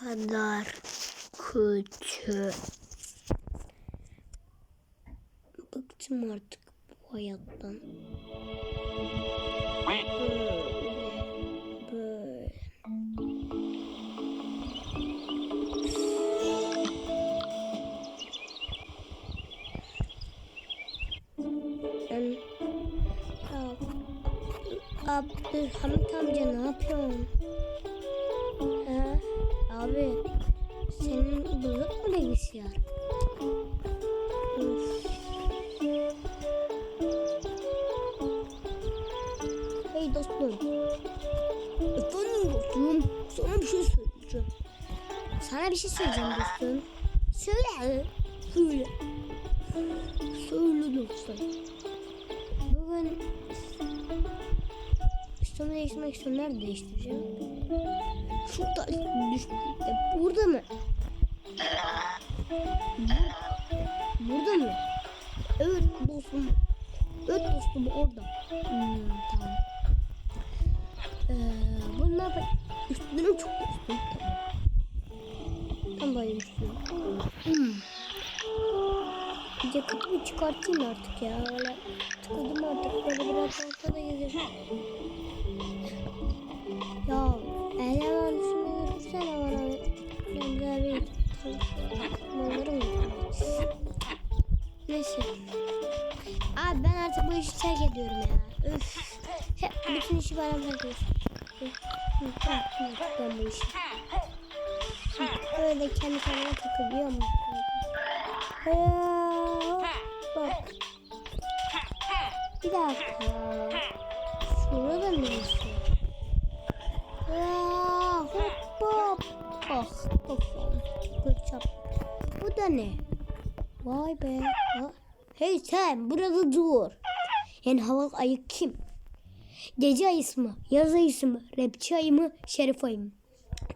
kadar kötü. Bıktım artık bu hayattan. Böyle, böyle. Abdülhamit amca ne yapıyorsun? Üf. Hey dostum. Efendim dostum. Sana bir şey söyleyeceğim. Sana bir şey söyleyeceğim dostum. Söyle. Söyle. Söyle dostum. Bugün üstümü değiştirmek istiyorum. Nerede değiştireceğim? Şurada düştü. Burada mı? Bu- Burada mı? Evet dostum. Evet dostum orada. Hmm, tamam. Ee, bunu ne yapayım? Üstüne çok dostum. Tamam. Tam böyle üstüne. Hmm. Ceketimi çıkartayım artık ya. Öyle tıkadım artık. Böyle biraz ortada gezerim. İşi işi. Hı, Böyle kendi kendime takılıyor mu? Bak. Bir dakika. Şurada neresi? Ya hop hop. Ah kafam. Bıçak. Bu da ne? Vay be. Hey sen burada dur. Yani havalı ayı kim? Gece ayısı mı? Yaz ayısı mı? Rapçi ayı mı? Şerif ayı mı?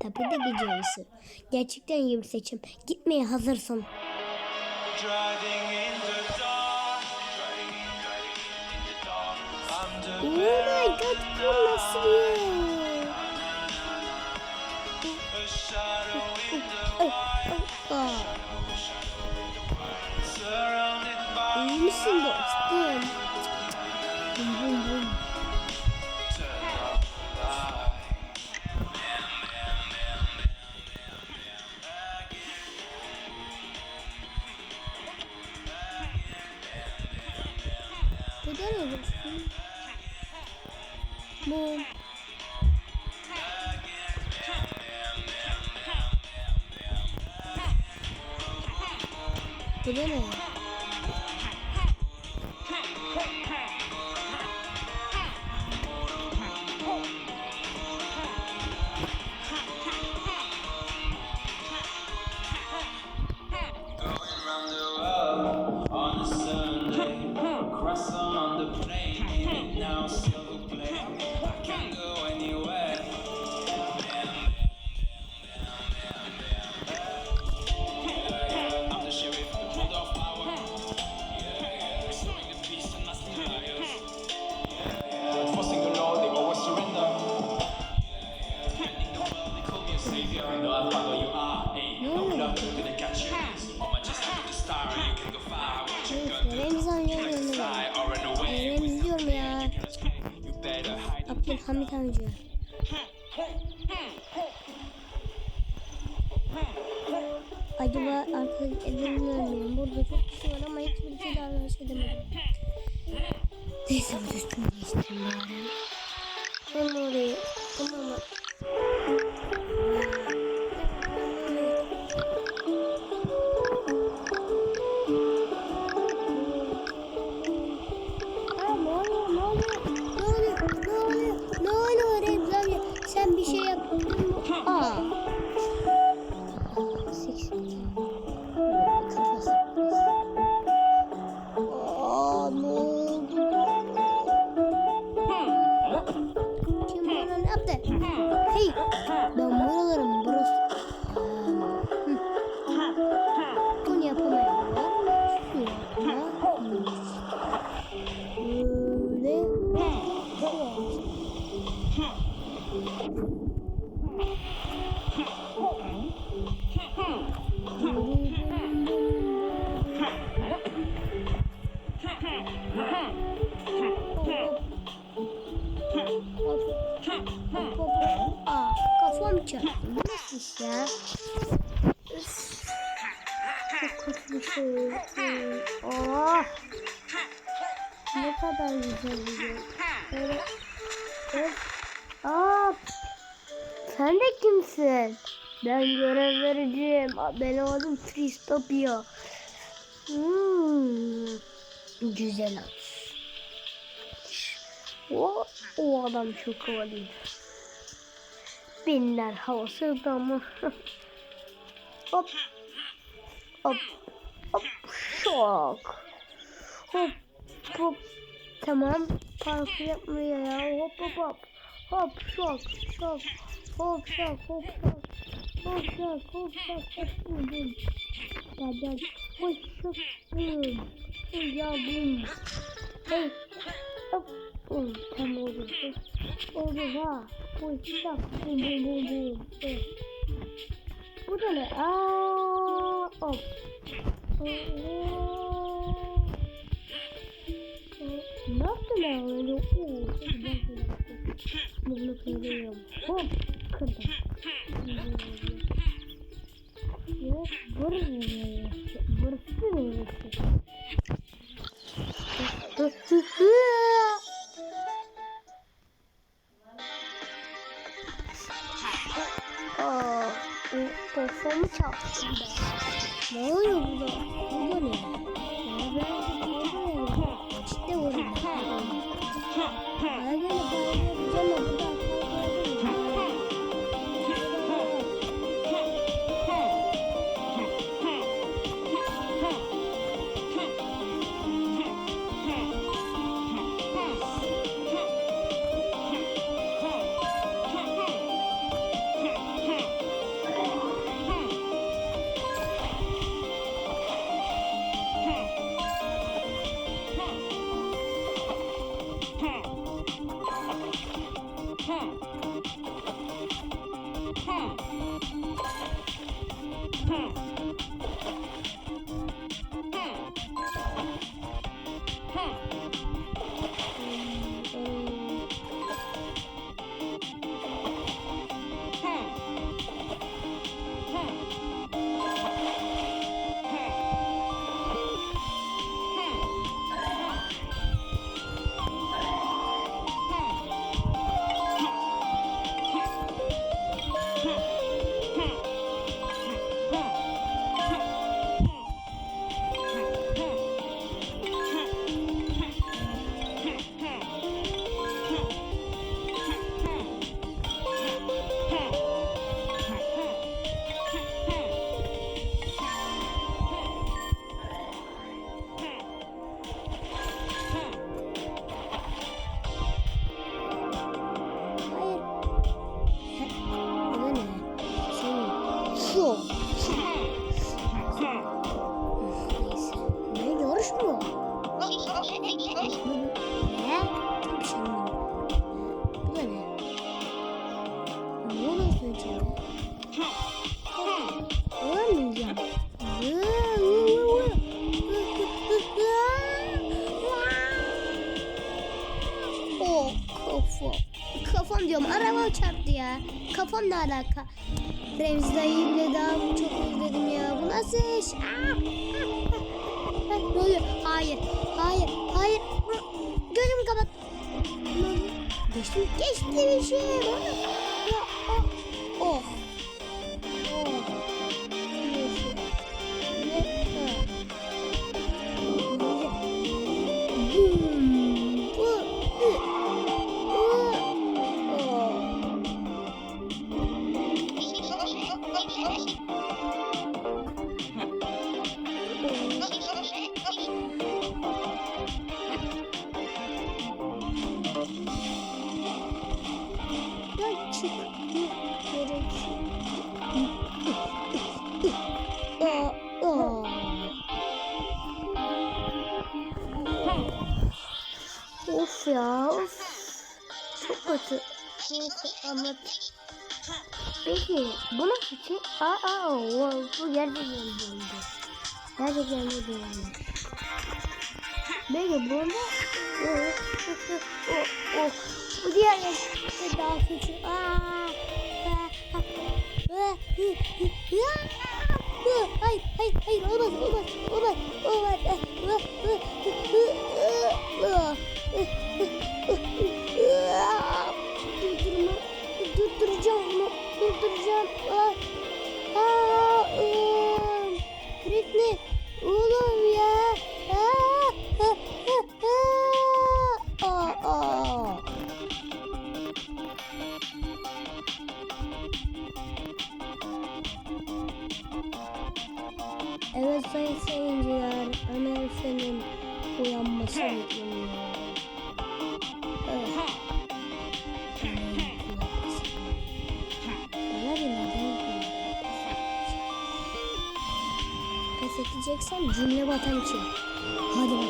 Tabii de gece ayısı. Gerçekten iyi bir seçim. Gitmeye hazırsın. Oh my god bu nasıl bir İyi misin dostum? Mum. Bu hide. Abdülhamit amca. Acaba arkadaş miyim? Burada çok kişi var ama hiçbir şey davranış edemedim. Neyse bu üstümü değiştireyim bari. Sonra orayı. Tamam 嘿，嘿。Lazım. Bu nasıl iş ya? Üf. Çok kötü şey. Oh. Ne kadar güzel bir şey. Böyle. Evet. Aa. Sen de kimsin? Ben görev vereceğim. Benim adım Tristopio. Hmm. Güzel at. O, o adam çok havalıydı. Binler havası adamı. hop. Hop. Hop. Şok. Hop. Hop. Tamam. Parkur yapmıyor ya. Hop hop hop. Hop şok. Şok. Hop şok. Hop şok. Hop şok. Hop şok. Hop bum bum. Gel gel. Hop şok. Bum. Ya bum. Hey. Hop. Bum. Tam oldu. Oldu ha. Hop şok. Bum bum bum bum. Bu da ne? Aa, hop. Ne yaptın ben öyle? Oo. Bunu kırıyorum. Hop, kırdım. Ya, burası ne? Burası Ne oluyor burada? Hayır. Kafam diyorum araba çarptı ya. Kafam ne alaka? Remzi dayıyı bile daha çok özledim ya. Bu nasıl iş? Ne oluyor? Hayır. Hayır. Hayır. Gözümü kapat. Ne oluyor? Geçti mi? Geçti bir şey. Ya. Of ya of. Çok kötü. Neyse anlat. Peki bu nasıl şey? Aa, aa o, bu gerçekten döndü. Gerçekten döndü. Peki bunda o, o, o, bu diğer yaşta daha aa, aa. Hayır, hayır, hayır, olmaz, olmaz, olmaz, olmaz. Seyirciler, Ömer Efe'nin uyanması bekleniyor. Evet. Bana bir neden Pes edeceksem cümle batan için. Hadi bakalım.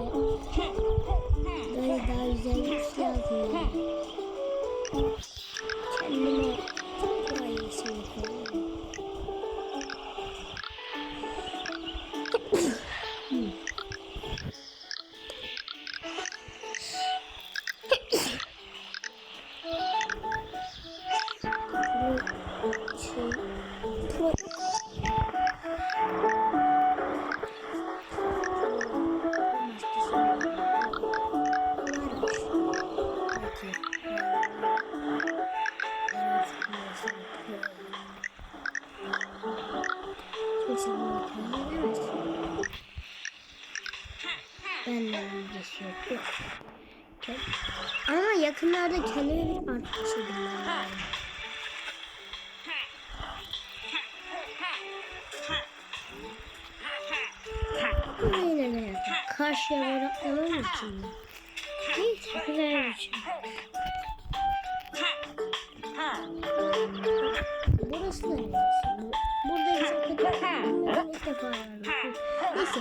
karşıya doğru atlamam için. Neyse güzel şey. Burası da neresi? Bu- Burada hiç Ben ilk defa öğrendim. Neyse.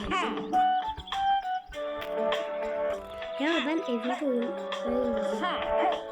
Ya ben evde oyun oynuyorum.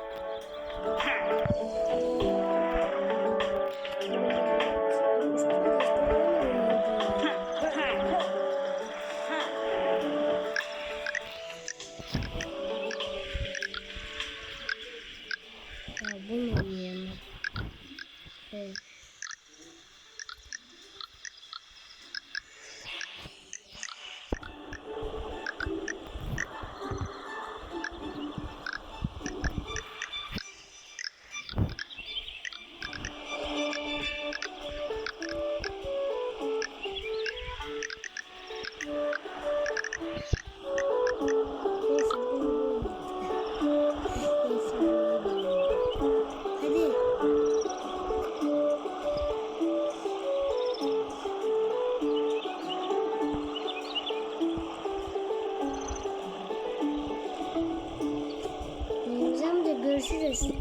Güzel de görüşürüz.